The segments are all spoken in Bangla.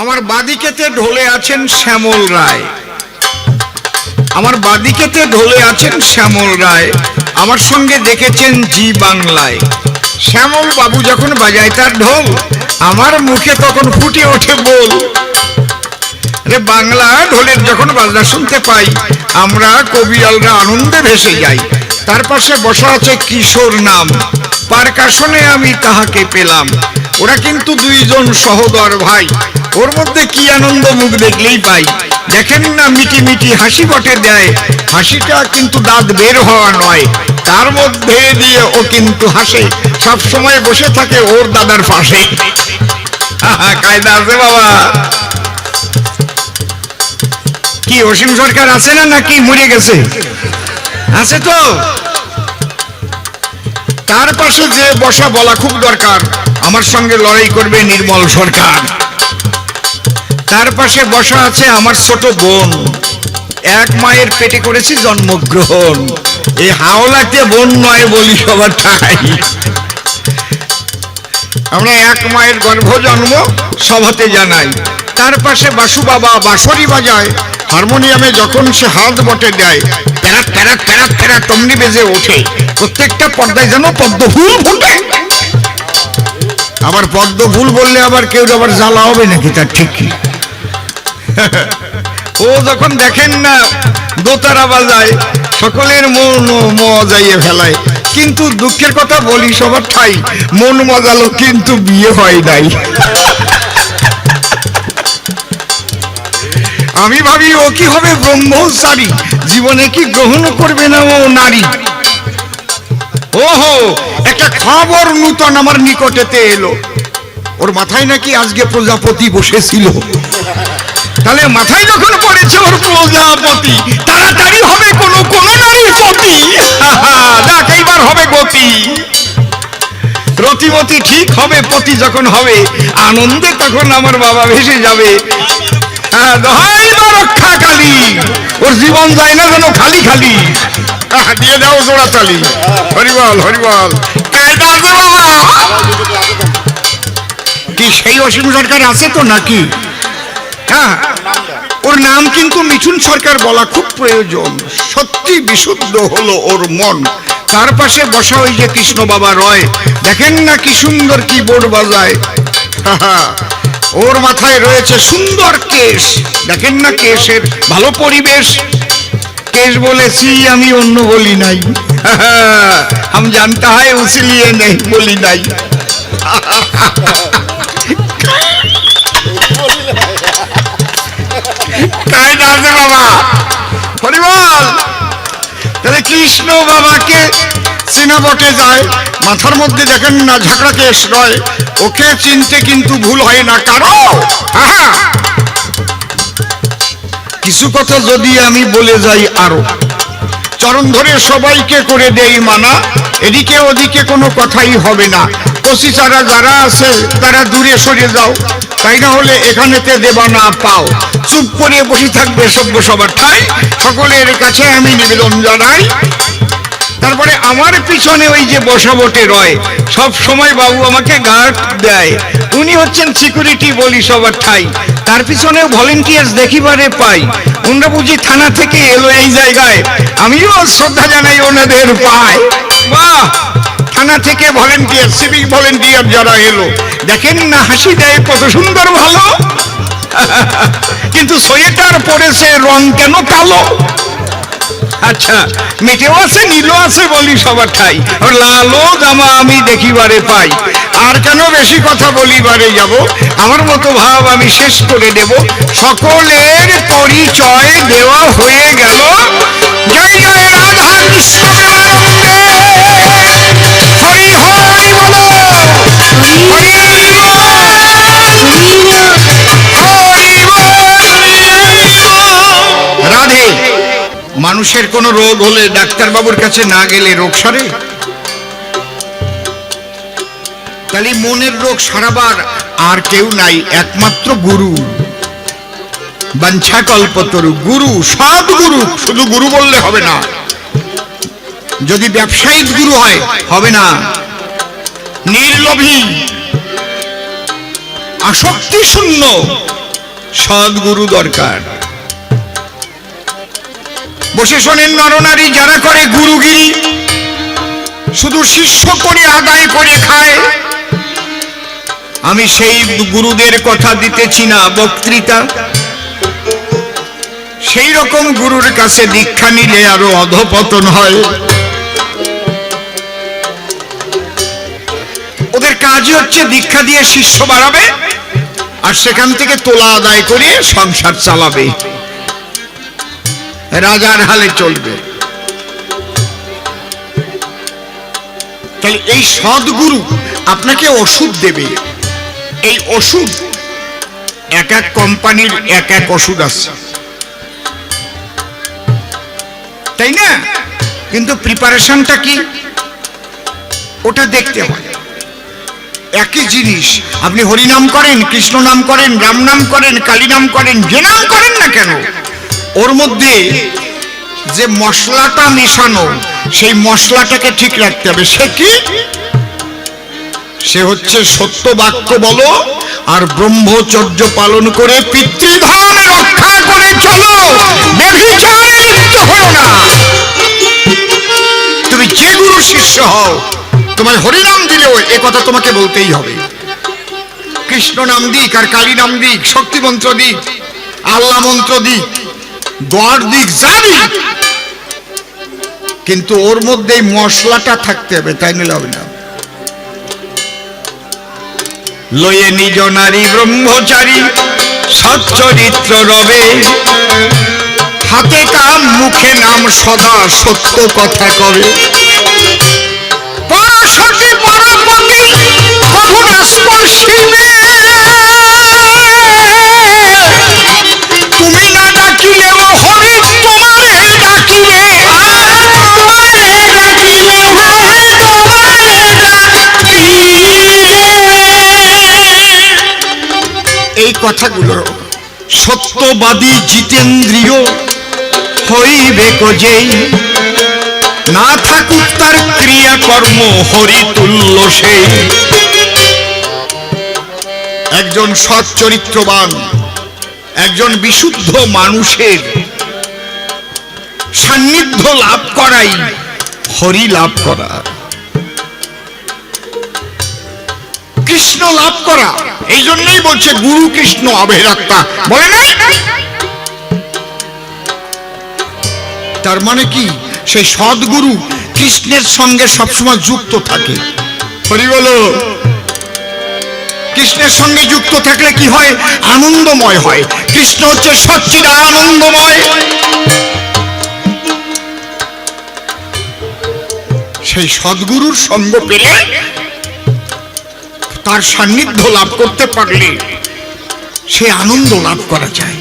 আমার বাদিকেতে ঢোলে আছেন শ্যামল রায়। আমার বাদিকেতে ঢোলে আছেন শ্যামল রায়। আমার সঙ্গে দেখেছেন জি বাংলায়। শ্যামল বাবু যখন বাজায় তার ঢোল, আমার মুখে তখন ফুটে ওঠে বল। রে বাংলা ঢোলের যখন বাজনা শুনতে পাই, আমরা কবিরালরা আনন্দে ভেসে যাই। তার পাশে বসা আছে কিশোর নাম। পারকাশনে আমি তাহাকে পেলাম। ওরা কিন্তু দুইজন সহদর ভাই। ওর মধ্যে কি আনন্দ মুখ দেখলেই পাই। দেখেন না মিটি মিটি হাসি বটে দেয়। হাসিটা কিন্তু দাঁত বের হওয়া নয়। তার মধ্যে দিয়ে ও কিন্তু হাসে। সব সময় বসে থাকে ওর দাদার পাশে। কায়দা আছে বাবা। কি, অসীম সরকার আছে না নাকি? মরে গেছে। আছে তো। তার পাশে যে বসা বলা খুব দরকার। আমার সঙ্গে লড়াই করবে নির্মল সরকার। তার পাশে বসা আছে আমার ছোট বোন। এক মায়ের পেটে করেছি জন্মগ্রহণ। এই হাওলাতে বোন নয় বলি সবার ঠাই। আমরা এক মায়ের গর্ভ জন্ম সভাতে জানাই। তার পাশে বাসু বাবা বাঁশরি বাজায়। হারমোনিয়ামে যখন সে হাত বটে দেয় প্যারাক প্যারাক প্যারাক প্যারাক টমনি বেজে ওঠে। প্রত্যেকটা পর্দায় যেন পদ্ম ফুল ফুটে। আবার পদ্ম ফুল বললে আবার কেউ আবার জ্বালা হবে নাকি? তার ঠিক কি? ও যখন দেখেন না, দোতারা বাজায়, সকলের মন মজাইয়ে ফেলায়। কিন্তু দুঃখের কথা বলি, সবার ঠাই, মন মজালো কিন্তু বিয়ে হয় নাই। আমি ভাবি, ও কি হবে ব্রহ্মচারী? জীবনে কি গ্রহণ করবে না ও নারী? ওহো একটা খবর নূতন আমার নিকটেতে এলো। ওর মাথায় নাকি আজকে প্রজাপতি বসেছিল। তাহলে মাথায় যখন পড়েছে ওর প্রজাপতি তাড়াতাড়ি হবে কোন কোন নারীর পতি দেখ এইবার হবে গতি। রতিমতি ঠিক হবে পতি যখন হবে আনন্দে তখন আমার বাবা ভেসে যাবে। হ্যাঁ, রক্ষা কালী। ওর জীবন যায় না যেন খালি খালি। দিয়ে দাও জোড়া তালি হরিবল হরিবল। কি সেই অসীম সরকার আছে তো নাকি? হ্যাঁ ওর নাম কিন্তু মিঠুন সরকার বলা খুব প্রয়োজন। সত্যি বিশুদ্ধ হলো ওর মন। তার পাশে বসা ওই যে কৃষ্ণ বাবা রয়। দেখেন না কি সুন্দর কিবোর্ড বাজায়। ওর মাথায় রয়েছে সুন্দর কেশ। দেখেন না কেশের ভালো পরিবেশ। কেশ বলেছি, আমি অন্য বলি নাই। হাম জানতা হয় উসলিয়ে নেই বলি নাই। কায়দা আছে বাবা? হরিবল তাহলে কৃষ্ণ বাবাকে চিনা বটে যায়, মাথার মধ্যে দেখেন না, ঝাঁকড়া কেশ রয় ওকে চিনতে কিন্তু ভুল হয় না। কারও হ্যাঁ। কিছু কথা যদি আমি বলে যাই আরও। চরণ ধরে সবাইকে করে দেই মানা, এদিকে ওদিকে কোনো কথাই হবে না। কচিচারা যারা আছে, তারা দূরে সরে যাও। তাই না হলে এখানেতে দেবা না পাও। চুপ করে বসে থাকবে সভ্য সবার। ঠাই সকলের কাছে আমি নিবেদন জানাই। তারপরে আমার পিছনে ওই যে বসাবটে রয়, সব সময় বাবু আমাকে গার্ড দেয়। উনি হচ্ছেন সিকিউরিটি বলি সবার ঠাই। তার পিছনে ভলেন্টিয়ার্স দেখিবারে পাই। বুঝি থানা থেকে এলো এই জায়গায়। আমিও শ্রদ্ধা জানাই ওনাদের পাই বাহ! থানা থেকে ভলেন্টিয়ার, সিভিক ভলেন্টিয়ার যারা এলো। দেখেন না, হাসি দেয়, কত সুন্দর, ভালো। কিন্তু সোয়েটার পরেছে, রং কেন কালো? আচ্ছা মেটেও আছে, নীলও আছে বলি সবার ঠাই। লালও জামা আমি দেখিবারে পাই। আর কেন বেশি কথা বলিবারে যাব? আমার মতো ভাব আমি শেষ করে দেব। সকলের পরিচয় দেওয়া হয়ে গেল। জয় জয়, রাধা কৃষ্ণ হরি হরি মানুষের কোনো রোগ হলে ডাক্তার বাবুর কাছে না গেলে রোগ সারে? তাহলে মনের রোগ সারাবার আর কেউ নাই, একমাত্র গুরু। বাঞ্ছা কল্পতরু গুরু সৎ গুরু, শুধু গুরু বললে হবে না। যদি ব্যবসায়িক গুরু হয়, হবে না। নির্লোভী, আসক্তি শূন্য, সদ্গুরু দরকার। বসে শোনেন নরনারী, যারা করে গুরুগিরি, শুধু শিষ্য করে আদায় করে খায় আমি সেই গুরুদের কথা দিতেছি না, বক্তৃতা। সেই রকম গুরুর কাছে দীক্ষা নিলে আরও অধপতন হয়। ওদের কাজই হচ্ছে দীক্ষা দিয়ে শিষ্য বাড়াবে, আর সেখান থেকে তোলা আদায় করে সংসার চালাবে। রাজার হালে চলবে। তাহলে এই সদ্গুরু আপনাকে ওষুধ দেবে। এই ওষুধ এক এক কোম্পানির এক এক ওষুধ আছে। তাই না? কিন্তু প্রিপারেশনটা কি? ওটা দেখতে হয়। একই জিনিস, আপনি হরিনাম করেন, কৃষ্ণ নাম করেন, রাম নাম করেন, কালী নাম করেন, যে নাম করেন না কেন, ওর মধ্যে যে মশলাটা মেশানো, সেই মশলাটাকে ঠিক রাখতে হবে। সে কি? সে হচ্ছে সত্য বাক্য বলো আর ব্রহ্মচর্য পালন করে পিতৃধন রক্ষা করে চলো। তুমি যে গুরু শিষ্য হও তোমার হরিনাম দিলেও এ কথা তোমাকে বলতেই হবে। কৃষ্ণ নাম দিক আর কালী নাম দিক, শক্তি মন্ত্র দিক আল্লাহ মন্ত্র দিক যা দিক কিন্তু ওর মধ্যে এই মশলাটা থাকতে হবে, তাই নিলে হবে না। লয়ে নিজ নারী ব্রহ্মচারী সচ্চরিত্র রবে। হাতে কাম, মুখে নাম, সদা সত্য কথা কবে। পরাশক্তি পরাপতি কখনো স্পর্শিবে কথাগুলো সত্যবাদী জিতেন্দ্রীয় হইবে যেই। না থাকুক তার ক্রিয়াকর্ম হরিতুল্য সেই। একজন সৎ চরিত্রবান, একজন বিশুদ্ধ মানুষের সান্নিধ্য লাভ করাই হরি লাভ করা। কৃষ্ণ লাভ করা। এই জন্যই বলছে গুরু কৃষ্ণ অভেরাত্মা বলে না তার মানে কি? সেই সদ্গুরু কৃষ্ণের সঙ্গে সবসময় যুক্ত থাকে। কৃষ্ণের সঙ্গে যুক্ত থাকলে কি হয়? আনন্দময় হয়। কৃষ্ণ হচ্ছে সচ্চিদা আনন্দময়। সেই সদ্গুরুর সঙ্গ পেলে তার সান্নিধ্য লাভ করতে পারলে সে আনন্দ লাভ করা যায়।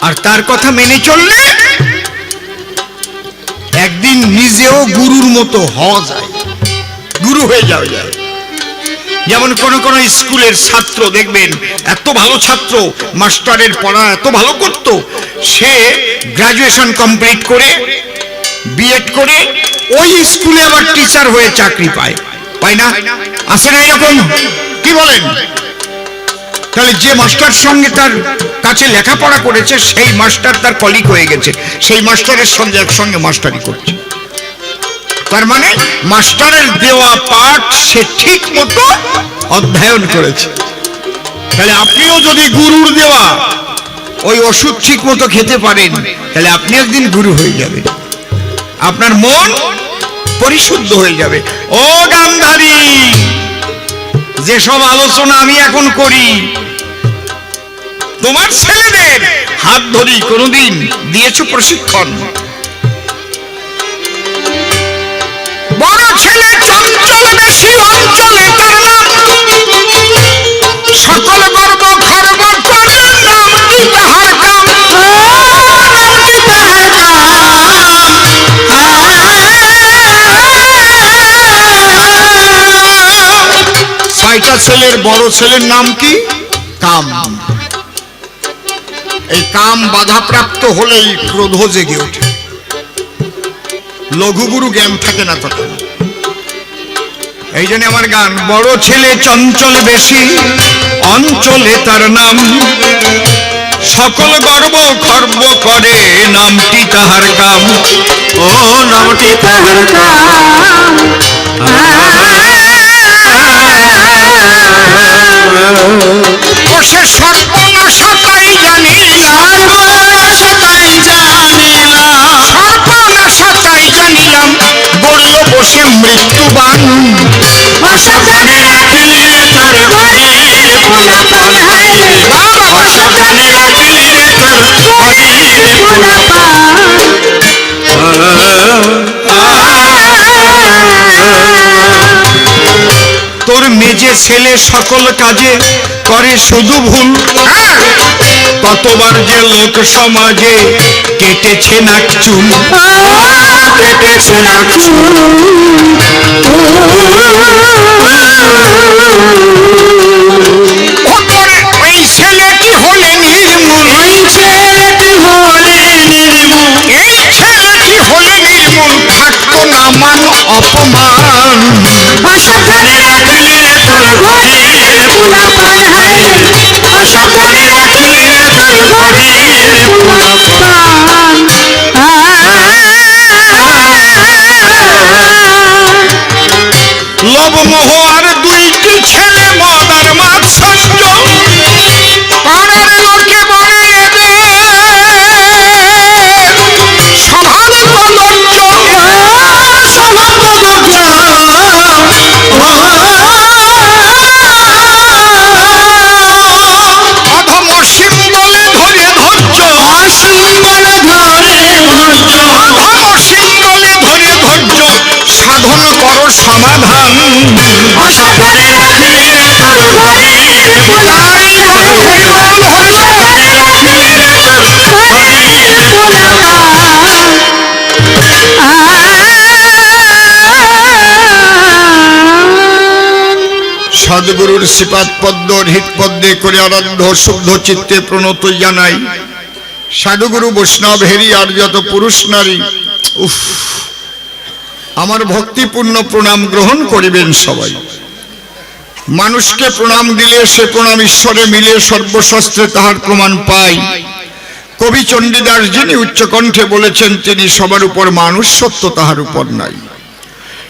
আর তার কথা মেনে চললে একদিন নিজেও গুরুর মতো হওয়া যায়। গুরু হয়ে যাওয়া যায়। যেমন কোন কোন স্কুলের ছাত্র দেখবেন, এত ভালো ছাত্র, মাস্টারের পড়া এত ভালো করত, সে গ্রাজুয়েশন কমপ্লিট করে বিএড করে ওই স্কুলে আবার টিচার হয়ে চাকরি পায়। পায় না? আছে না এরকম কি বলেন? তাহলে যে মাস্টার সঙ্গে তার কাছে লেখাপড়া করেছে, সেই মাস্টার তার কলিগ হয়ে গেছে। সেই মাস্টারের সঙ্গে একসঙ্গে মাস্টারি করছে। তার মানে মাস্টারের দেওয়া পাঠ সে ঠিক মতো অধ্যয়ন করেছে। তাহলে আপনিও যদি গুরুর দেওয়া, ওই ওষুধ ঠিক মতো খেতে পারেন, তাহলে আপনি একদিন গুরু হয়ে যাবেন। আপনার মন পরিশুদ্ধ হয়ে যাবে। ও গান্ধারী যেসব আলোচনা আমি এখন করি, তোমার ছেলেদের হাত ধরি কোনোদিন দিয়েছ প্রশিক্ষণ। বড় ছেলে চঞ্চল বেশি অঞ্চলে সকল ছয়টা ছেলের বড় ছেলের নাম কি? কাম। এই কাম বাধাপ্রাপ্ত হলেই ক্রোধ জেগে ওঠে। লঘুগুরু জ্ঞান থাকে না তখন। এই জন্য আমার গান বড় ছেলে চঞ্চল বেশি অঞ্চলে তার নাম। সকল গর্ব খর্ব করে নামটি তাহার কাম ও নামটি তাহার কাম বসে সর্বনাশা তাই জানিলাম সর্বনাশা তাই জানিলাম বলল বসে মৃত্যুবান মেজে ছেলে সকল কাজে করে শুধু ভুল। কতবার যে লোক সমাজে কেটেছে নাক চুল কেটেছে না ওপরে ওই পোলাপান সদ্গুরুর শ্রীপাদ পদ্ম হৃদ পদ্মে করে আরাধ্য শুদ্ধ চিত্তে প্রণত জানাই। সাধুগুরু বৈষ্ণব হেরি আর যত পুরুষ নারী, উফ। আমার ভক্তিপূর্ণ প্রণাম গ্রহণ করিবেন সবাই। মানুষকে প্রণাম দিলে সে প্রণাম ঈশ্বরে মিলে সর্বশস্ত্রে তাহার প্রমাণ পাই। কবি চণ্ডীদাস যিনি উচ্চকণ্ঠে বলেছেন, তিনি সবার উপর মানুষ, সত্য তাহার উপর নাই।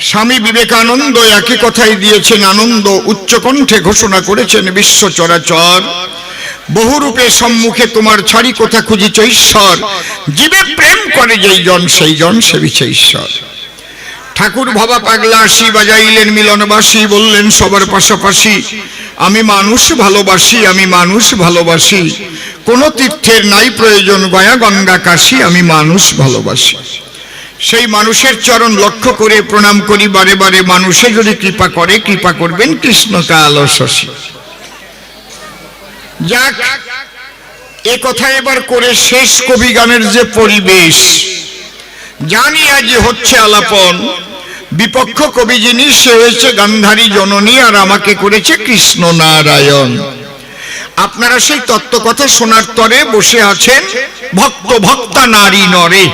স্বামী বিবেকানন্দ একই কথাই দিয়েছেন, আনন্দ উচ্চকণ্ঠে ঘোষণা করেছেন, বিশ্ব চরাচর, বহুরূপে সম্মুখে তোমার ছাড়ি কোথা খুঁজিছ ঈশ্বর? জীবে প্রেম করে যেই জন, সেই জন সেবিছে ঈশ্বর। ঠাকুর ভাবা পাগলা আসি বাজাইলেন, মিলনবাসী বললেন, সবার পাশাপাশি আমি মানুষ ভালোবাসি, আমি মানুষ ভালোবাসি। কোন তীর্থের নাই প্রয়োজন, গয়া গঙ্গা কাশি, আমি মানুষ ভালোবাসি। সেই মানুষের চরণ লক্ষ্য করে প্রণাম করি বারে বারে, মানুষে যদি কৃপা করে, কৃপা করবেন কৃষ্ণ কাল শশী। যাক, এ কথা এবার করে শেষ কবি গানের যে পরিবেশ, জানি আজ হচ্ছে আলাপন। বিপক্ষ কবি যিনি, সে হয়েছে গান্ধারী জননী আর আমাকে করেছে কৃষ্ণ নারায়ণ আপনারা সেই তত্ত্ব কথা শোনার তরে বসে আছেন ভক্ত ভক্তা নারী নরে।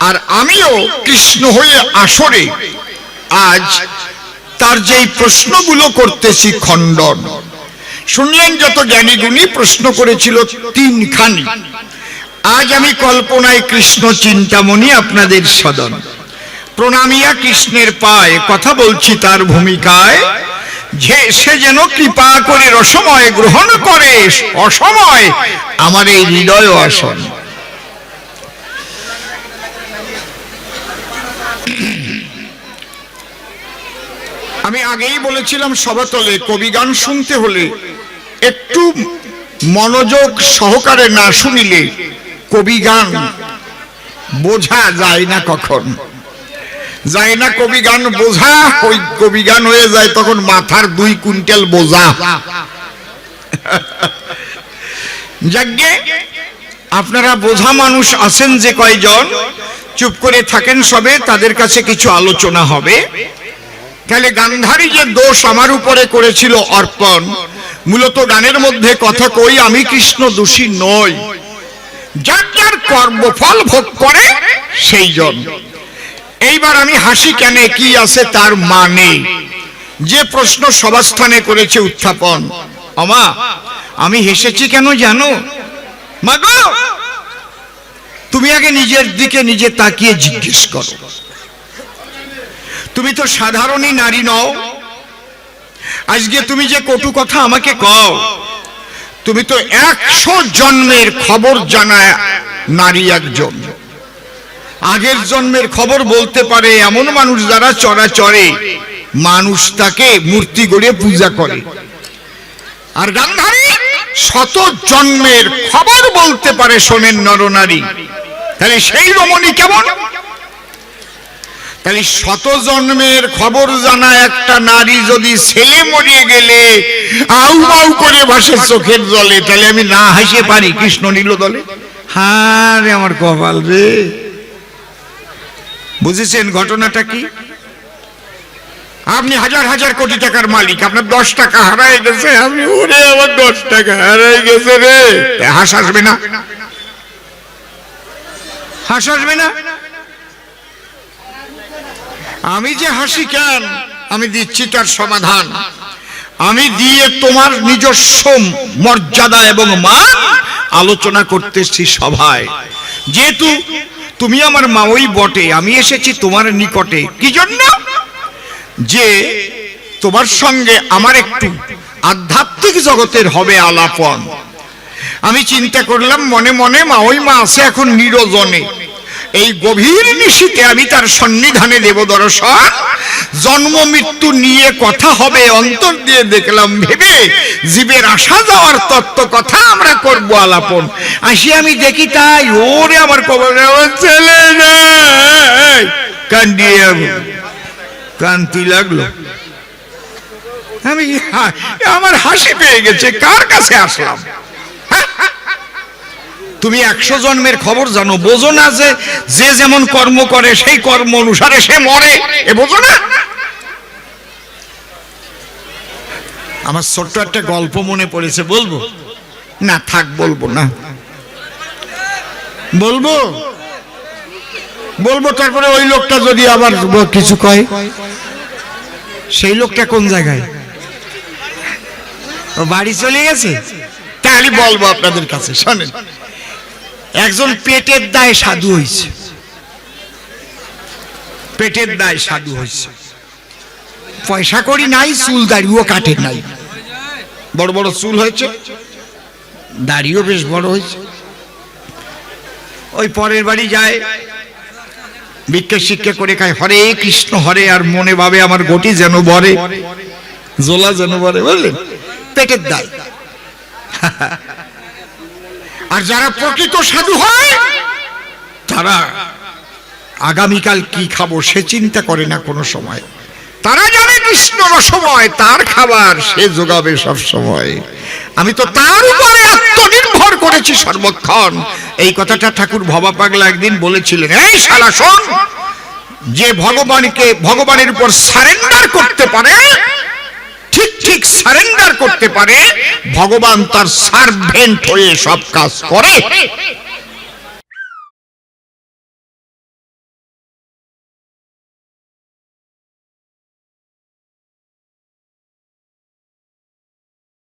আর আমিও কৃষ্ণ হয়ে আসরে। আজ তার যেই প্রশ্নগুলো করতেছি খণ্ডন। শুনলেন যত জ্ঞানী গুণী প্রশ্ন করেছিল তিনখানি। আজ আমি কল্পনায় কৃষ্ণ চিন্তামণি আপনাদের সদন। প্রণামিয়া কৃষ্ণের পায়, কথা বলছি তার ভূমিকায়। যে, সে যেন কৃপা করে রসময় গ্রহণ করে, অসময় আমার এই হৃদয় আসন। আমি আগেই বলেছিলাম সবাতলে কবি গান শুনতে হলে একটু মনোযোগ সহকারে না শুনিলে কবি গান বোঝা যায় না কখন। যায় না কবি গান বোঝা, ওই কবি গান হয়ে যায়, তখন মাথার দুই কুইন্টাল বোঝা। যাজ্ঞে আপনারা বোঝা মানুষ আছেন যে কয়জন, চুপ করে থাকেন সবে, তাদের কাছে কিছু আলোচনা হবে। তাহলে গান্ধারী যে দোষ আমার উপরে করেছিল অর্পণ, মূলত গানের মধ্যে কথা কই, আমি কৃষ্ণ দোষী নই। যার যার কর্মফল ভোগ করে সেই জন এইবার আমি হাসি কেন কি আছে তার মানে? যে প্রশ্ন সভাস্থানে করেছে উত্থাপন। অমা, আমি হেসেছি কেন জানো? মাগো তুমি আগে নিজের দিকে নিজে তাকিয়ে জিজ্ঞেস করো। তুমি তো সাধারণই নারী নও। আজকে তুমি যে কটু কথা আমাকে কও, তুমি তো একশো জন্মের খবর জানায় নারী একজন। আগের জন্মের খবর বলতে পারে এমন মানুষ যারা চড়াচড়ে মানুষ তাকে মূর্তি গড়ে পূজা করে। আর গান্ধারী শত জন্মের খবর বলতে পারে শোনেন নরনারী। তাহলে সেই রমণী কেমন? তাহলে শত জন্মের খবর জানা একটা নারী যদি ছেলে মরিয়ে গেলে আউ বাউ করে ভাসে চোখের জলে, তাহলে আমি না হাসে পারি কৃষ্ণ নীল দলে? হ্যাঁ রে আমার কপাল রে। বুঝেছেন ঘটনাটা কি? আপনি হাজার হাজার কোটি টাকার মালিক, আপনার দশ টাকা হারাই গেছে আমি ওরে আমার দশ টাকা হারাই গেছে রে। হাস আসবে না? হাস আসবে না? আমি যে হাসি কেন? আমি দিচ্ছি তার সমাধান। আমি দিয়ে তোমার নিজস্ব মর্যাদা এবং মান আলোচনা করতেছি সভায়। যেহেতু তুমি আমার মা ওই বটে, আমি এসেছি তোমার নিকটে। কি জন্য? যে তোমার সঙ্গে আমার একটু আধ্যাত্মিক জগতের হবে আলাপন। আমি চিন্তা করলাম, মনে মনে মা ওই মা আছে এখন নিরজনে। এই গভীর নিশীতে আমি তার সন্নিধানে দেব দর্শন জন্ম, মৃত্যু নিয়ে কথা হবে, অন্তর দিয়ে দেখলাম, ভেবে জীবের আসা যাওয়ার তত্ত্ব কথা আমরা করব আলাপন। আসি আমি দেখি তাই, ওরে আমার কবর ছেলে কান্দিয়ে কান্তি লাগল? আমি আমার হাসি পেয়ে গেছে, কার কাছে আসলাম? তুমি একশো জন্মের খবর জানো, বোঝো না যে যেমন কর্ম করে, সেই কর্ম অনুসারে সে মরে। এ বোঝো না? আমার ছোট্ট একটা গল্প মনে পড়েছে, বলব? না, থাক, বলব না। বলব? বলব, তারপরে ওই লোকটা যদি আবার কিছু কয়। সেই লোকটা কোন জায়গায়? বাড়ি চলে গেছে? তাহলে বলব আপনাদের কাছে, শোনেন। একজন পেটের দায় সাধু হয়েছে পেটের দায় সাধু হয়েছে পয়সা করি নাই, চুল দাড়িও কাটে নাই। বড় বড় চুল হয়েছে, দাড়িও বেশ বড় হয়েছে। ওই পরের বাড়ি যায়, ভিক্ষা শিক্ষা করে খায়, হরে কৃষ্ণ, হরে আর মনে ভাবে আমার গটি যেন বরে জোলা যেন বরে, বুঝলেন? পেটের দায়। আর যারা প্রকৃত সাধু হয়, তারা আগামীকাল কি খাব সে চিন্তা করে না কোনো সময়। তারা জানে কৃষ্ণ রসময়, তার খাবার সে যোগাবে সব সময়। আমি তো তার উপরে আত্মনির্ভর করেছি সর্বক্ষণ। এই কথাটা ঠাকুর ভবা পাগলা একদিন বলেছিলেন, এই শালা শোন, যে ভগবানকে, ভগবানের উপর সারেন্ডার করতে পারে ঠিক ঠিক সারেন্ডার করতে পারে ভগবান তার সার্ভেন্ট হয়ে সব কাজ করে।